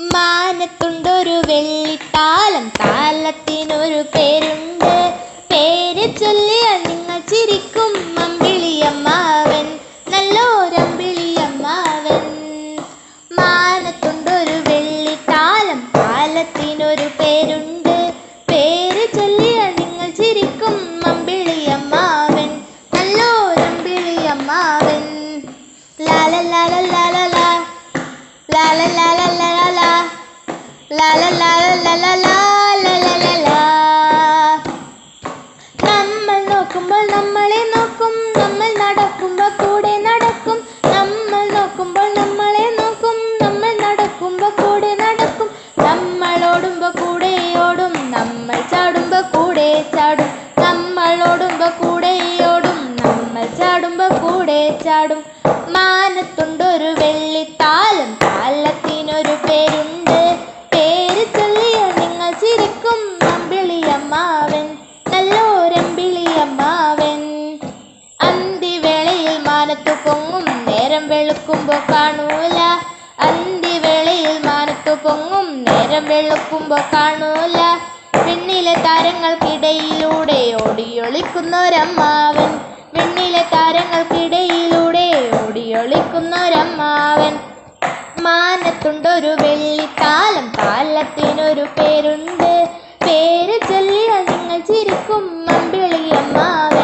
മാനത്തുണ്ടൊരു വെള്ളിത്താലം താലത്തിനൊരു പേരുണ്ട് പേര് ചൊല്ലിയ നിങ്ങൾ ചിരിക്കും അമ്പിളിയമ്മാവൻ നല്ലോരമ്പിളിയമ്മാവൻ മാനത്തുണ്ടൊരു വെള്ളിത്താലം താലത്തിനൊരു പേരുണ്ട് പേര് ചൊല്ലിയ നിങ്ങൾ ചിരിക്കും അമ്പിളിയമ്മാവൻ നല്ലോരമ്പിളിയമ്മാവൻ ലാല ലാല ലാല ലാ ലാല la നമ്മൾ കൂടെ ചാടും. മാനത്തുണ്ടൊരു വെള്ളിത്താലം താലത്തിനൊരു പേരുണ്ട്. പേര് ചൊല്ലിയ നിങ്ങൾ ചിരിക്കും അമ്പിളിയമ്മാവൻ നല്ലോരമ്പിളിയമ്മാവൻ അന്തിവേളയിൽ മാനത്തു പൊങ്ങും നേരം വെളുക്കുമ്പോ കാണൂല. അന്തിവേളയിൽ മാനത്തു പൊങ്ങും നേരം വെളുക്കുമ്പോ കാണൂല. പെണ്ണിലെ താരങ്ങൾക്കിടയിലൂടെ ഓടിയൊളിക്കുന്നൊരമ്മാവൻ. താരങ്ങൾക്കിടയിലൂടെ ഓടിയൊളിക്കുന്നൊരമ്മാവൻ മാനത്തുണ്ടൊരു വെള്ളിത്താലം താലത്തിനൊരു പേരുണ്ട്. പേര് ചൊല്ലിയാൽ നിങ്ങൾ ചിരിക്കും അമ്പിളിയമ്മാവൻ